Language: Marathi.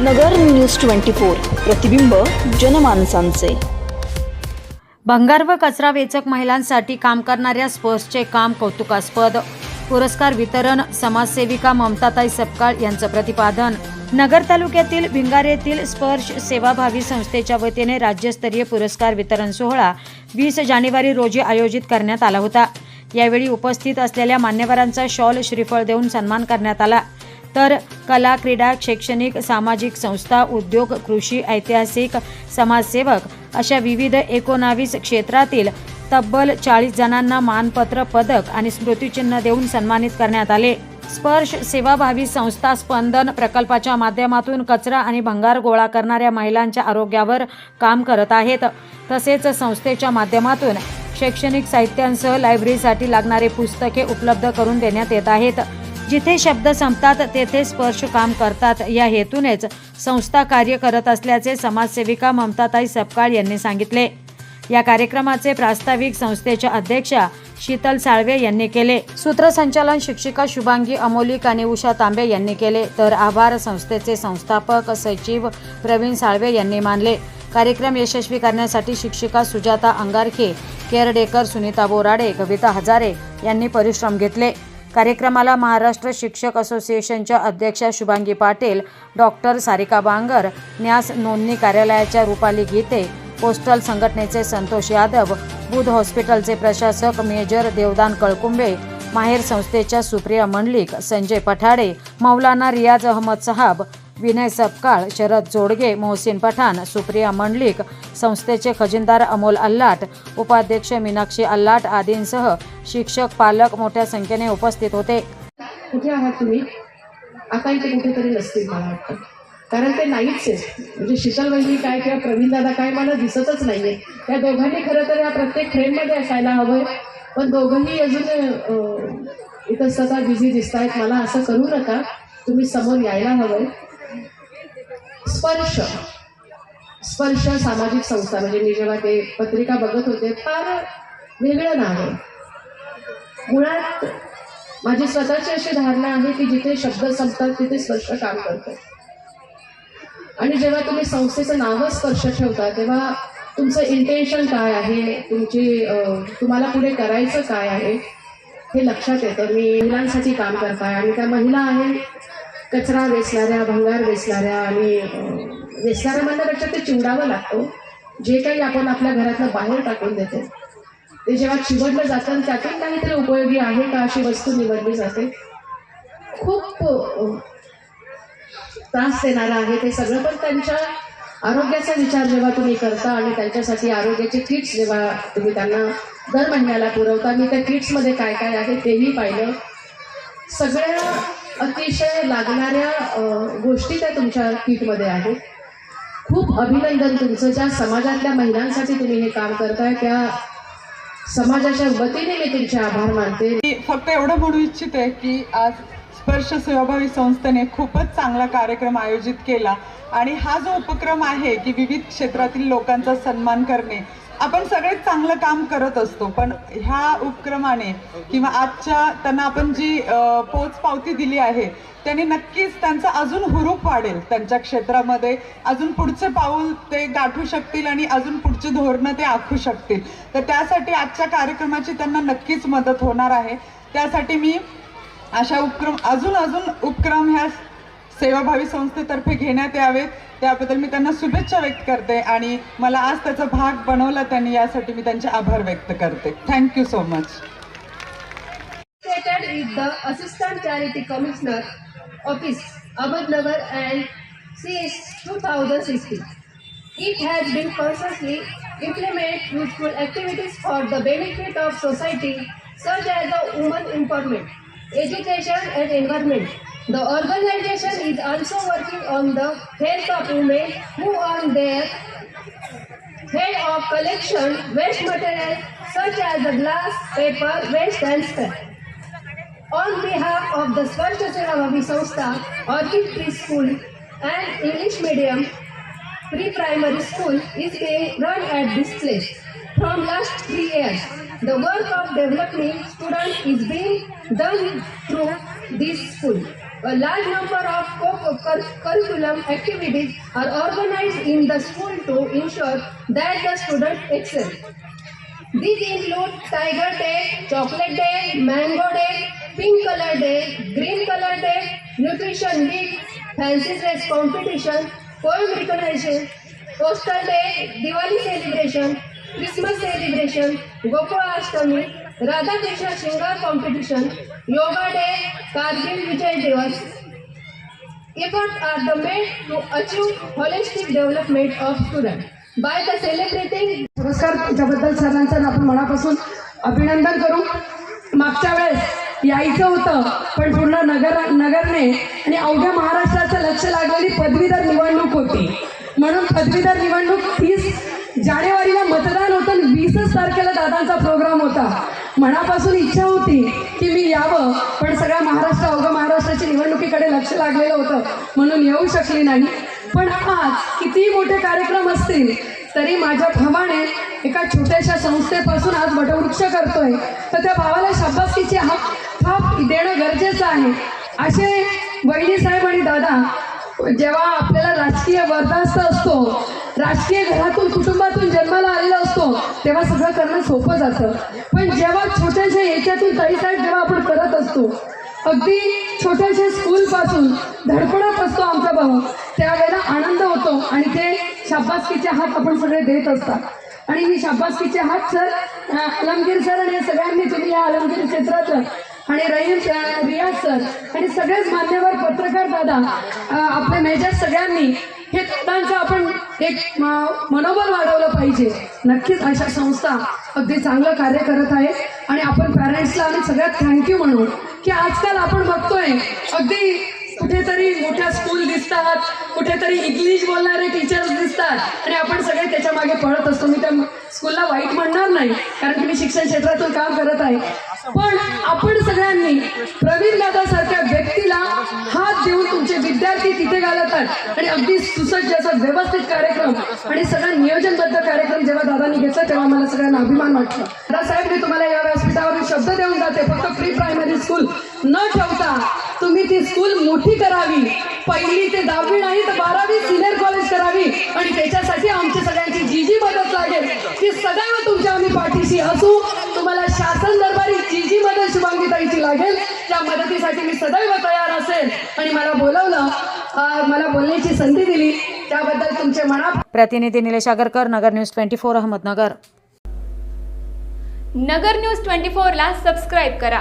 नगर न्यूज ट्वेंटी फोर प्रतिबिंब जनमानसांचे. भंगार व कचरा वेचक महिलांसाठी काम करणाऱ्या स्पर्शचे काम कौतुकास्पद. पुरस्कार वितरण समाजसेविका ममताताई सपकाळ यांचं प्रतिपादन. नगर तालुक्यातील भिंगार येथील स्पर्श सेवाभावी संस्थेच्या वतीने राज्यस्तरीय पुरस्कार वितरण सोहळा वीस जानेवारी रोजी आयोजित करण्यात आला होता. यावेळी उपस्थित असलेल्या मान्यवरांचा शॉल श्रीफळ देऊन सन्मान करण्यात आला. तर कला क्रीडा शैक्षणिक सामाजिक संस्था उद्योग कृषी ऐतिहासिक समाजसेवक अशा विविध एकोणावीस क्षेत्रातील तब्बल चाळीस जणांना मानपत्र पदक आणि स्मृतिचिन्ह देऊन सन्मानित करण्यात आले. स्पर्श सेवाभावी संस्था स्पंदन प्रकल्पाच्या माध्यमातून कचरा आणि भंगार गोळा करणाऱ्या महिलांच्या आरोग्यावर काम करत आहेत. तसेच संस्थेच्या माध्यमातून शैक्षणिक साहित्यांसह लायब्ररीसाठी लागणारे पुस्तके उपलब्ध करून देण्यात येत आहेत. जिथे शब्द संपतात तेथे स्पर्श काम करतात. या हेतूनेच संस्था कार्य करत असल्याचे समाजसेविका ममताताई सपकाळ यांनी सांगितले. या कार्यक्रमाचे प्रास्ताविक संस्थेच्या अध्यक्षा शीतल साळवे यांनी केले. सूत्रसंचालन शिक्षिका शुभांगी अमोलिक आणि उषा तांबे यांनी केले. तर आभार संस्थेचे संस्थापक सचिव प्रवीण साळवे यांनी मानले. कार्यक्रम यशस्वी करण्यासाठी शिक्षिका सुजाता अंगारखे केअरडेकर सुनीता बोराडे कविता हजारे यांनी परिश्रम घेतले. कार्यक्रमाला महाराष्ट्र शिक्षक असोसिएशनच्या अध्यक्षा शुभांगी पाटील डॉक्टर सारिका बांगर न्यास नोंदणी कार्यालयाच्या रुपाली गीते पोस्टल संघटनेचे संतोष यादव बुध हॉस्पिटलचे प्रशासक मेजर देवदान कळकुंबे माहेर संस्थेच्या सुप्रिया मंडलिक संजय पठाडे मौलाना रियाज अहमद साहब विनय सपकाळ शरद जोडगे मोहसिन पठाण सुप्रिया मंडलिक संस्थेचे खजिनदार अमोल अल्लाट उपाध्यक्ष मीनाक्षी अल्लाट आदींसह शिक्षक पालक मोठ्या संख्येने उपस्थित होते. कुठे आहात तुम्ही? आता इथे कुठेतरी नसतील मला वाटतं. कारण ते नाहीच आहे म्हणजे शीतलबाई काय किंवा प्रवीण दादा काय मला दिसतच नाहीये. त्या दोघांनी खरं तर या प्रत्येक फ्रेममध्ये असायला हवंय. पण दोघंही अजून इथं सदा बिझी दिसत आहेत मला असं करू नका. तुम्ही समोर यायला हवं स्पर्श. स्पर्श सामाजिक संस्था म्हणजे मी जेव्हा ते पत्रिका बघत होते फार वेगळं नाव. आहे मुळात माझी स्वतःची अशी धारणा आहे की जिथे शब्द संपतात तिथे स्पर्श काम करतो. आणि जेव्हा तुम्ही संस्थेचं नावच स्पर्श ठेवता तेव्हा तुमचं इंटेन्शन काय आहे? तुमची तुम्हाला पुढे करायचं काय आहे? हे लक्षात येतं. मी महिलांसाठी काम करताय आणि त्या महिला आहेत. कचरा वेचणाऱ्या भंगार वेचणाऱ्या आणि वेचणाऱ्या म्हणण्यापेक्षा ते चिवडावं लागतो. जे काही आपण आपल्या घरातनं बाहेर टाकून देतो ते जेव्हा चिवडलं जातं आणि त्यातून काहीतरी उपयोगी आहे का अशी वस्तू निवडली जाते खूप त्रास देणारा आहे ते सगळं. पण त्यांच्या आरोग्याचा विचार जेव्हा तुम्ही करता आणि त्यांच्यासाठी आरोग्याचे किट्स जेव्हा तुम्ही त्यांना दर महिन्याला पुरवता मी त्या किट्समध्ये काय काय आहे तेही पाहिलं सगळ्या अतिशय लागणाऱ्या गोष्टी त्या तुमच्या किटमध्ये आहेत. खूप अभिनंदन तुमचं. ज्या समाजातल्या महिलांसाठी तुम्ही हे काम करताय त्या समाजाच्या वतीने मी तुमचे आभार मानते. मी फक्त एवढं म्हणू इच्छिते की आज स्पर्श सेवाभावी संस्थेने खूपच चांगला कार्यक्रम आयोजित केला. आणि हा जो उपक्रम आहे की विविध क्षेत्रातील लोकांचा सन्मान करणे आपण सगळेच चांगलं काम करत असतो पण ह्या उपक्रमाने किंवा आजच्या त्यांना आपण जी पोचपावती पोच पावती दिली आहे त्याने नक्कीच त्यांचा अजून हुरूप वाढेल. त्यांच्या क्षेत्रामध्ये अजून पुढचे पाऊल ते गाठू शकतील आणि अजून पुढची धोरणं ते आखू शकतील. तर त्यासाठी आजच्या कार्यक्रमाची त्यांना नक्कीच मदत होणार आहे. त्यासाठी मी अशा उपक्रम अजून अजून उपक्रम ह्या सेवाभावी संस्थेतर्फे घेण्यात यावेत. त्याबद्दल मी त्यांना शुभेच्छा व्यक्त करते आणि मला आज त्याचा भाग बनवला त्यांनी यासाठी मी त्यांचे आभार व्यक्त करते. Thank you so much assistant charity commissioner office Ahmednagar and C S two thousand sixty it has been consciously implement useful activities for the benefit of society search as a woman empowerment education and environment The organization is also working on the health of women who are their head of collection waste material such as the glass, paper, waste and scrap. On behalf of the Swarcha Sevabhavi Sanstha, Orchid Preschool and English Medium Pre-Primary School is being run at this place from last three years. The work of developing students is being done through this school. A large number of co-curriculum activities are organized in the school to ensure that the students excel. These include Tiger Day, Chocolate Day, Mango Day, Pink Color Day, Green Color Day, Nutrition Week, Fancy Dress Competition, Poem Recognition, Poster Day, Diwali Celebration, Christmas Celebration, Gokula Ashtami, Radha Krishna Shingar competition yoga Day, Kargil Vijay Divas. Efforts are the made to achieve holistic development of student. By the celebrating पुरस्कार त्याच्याबद्दल सरांचं आपण मनापासून अभिनंदन करू. मागच्या वेळेस यायचं होतं पण पूर्ण नगर नगरने आणि अवघ्या महाराष्ट्राचं लक्ष लागलेली पदवीधर निवडणूक होती. म्हणून पदवीधर निवडणूक तीस जानेवारीला मतदान होतं आणि वीसच तारखेला दादांचा प्रोग्राम होता. मनापासून इच्छा होती की मी यावं पण सगळ्या महाराष्ट्र अवघ्या महाराष्ट्राच्या निवडणुकीकडे लक्ष लागलेलं होतं म्हणून येऊ शकली नाही. पण आज कितीही मोठे कार्यक्रम असतील तरी माझ्या भावाने एका छोट्याशा संस्थेपासून आज वटवृक्ष करतोय. तर त्या भावाला शाबासकीची हा थाप देणं गरजेचं आहे. असे वहिनी साहेब आणि दादा जेव्हा आपल्याला राजकीय वर्धास्त असतो राजकीय घरातून कुटुंबातून जन्माला आलेला असतो तेव्हा सगळं करणं सोपं जातं. पण जेव्हा छोट्याशा याच्यातून ताईसाहेब जेव्हा आपण करत असतो अगदी छोट्याशा स्कूलपासून धडपडत असतो आमचा भाऊ त्यावेळेला आनंद होतो आणि ते शाबासकीचे हात आपण सगळे देत असतात. आणि ही शाबासकीचे हात सर आलमगीर सर आणि सगळ्यांनी तुम्ही या आलमगीर क्षेत्रात आणि रहीम रियाज सर आणि सगळेच मान्यवर पत्रकार दादा आपल्या मेजर सगळ्यांनी हे दादांचं आपण एक म- मनोबल वाढवलं पाहिजे. नक्कीच अशा संस्था अगदी चांगलं कार्य करत आहे आणि आपण पॅरेंट्सला आम्ही सगळ्यात थँक्यू म्हणू की आजकाल आपण बघतोय अगदी कुठेतरी मोठ्या स्कूल दिसतात कुठेतरी इंग्लिश बोलणारे टीचर्स दिसतात. आणि आपण सगळे त्याच्यामागे पळत असतो. मी त्या स्कूलला वाईट म्हणणार नाही कारण की मी शिक्षण क्षेत्रातून काम करत आहे. पण आपण सगळ्यांनी प्रवीण दादा सारख्या व्यक्तीला हात देऊन तुमचे विद्यार्थी तिथे घालतात आणि अगदी सुसज्ज असा व्यवस्थित कार्यक्रम आणि सगळा नियोजनबद्ध कार्यक्रम जेव्हा दादांनी घेतला तेव्हा मला सगळ्यांना अभिमान वाटला दादासाहेब मी तुम्हाला या व्यासपीठावरून शब्द देऊन जाते. फक्त प्री प्रायमरी स्कूल न ठेवता तुम्ही ती स्कूल मोठी करावी. पहिली ते दहावी नाही तर बारावी सिनियर कॉलेज करावी. आणि त्याच्यासाठी आमची सगळ्यांची जी जी मदत लागेल. ती सदैव तुमच्या आम्ही पाठीशी असू. तुम्हाला शासन दरबारी जी जी मदत शुभांगीताईची लागेल. त्या मदतीसाठी मी सदैव तयार असेल. आणि मला बोलवलं मला बोलण्याची संधी दिली. त्याबद्दल तुमचे मना प्रतिनिधी Nilesh Agarkar Nagar news twenty four Ahmednagar. Nagar news twenty फोरला सबस्क्राईब करा.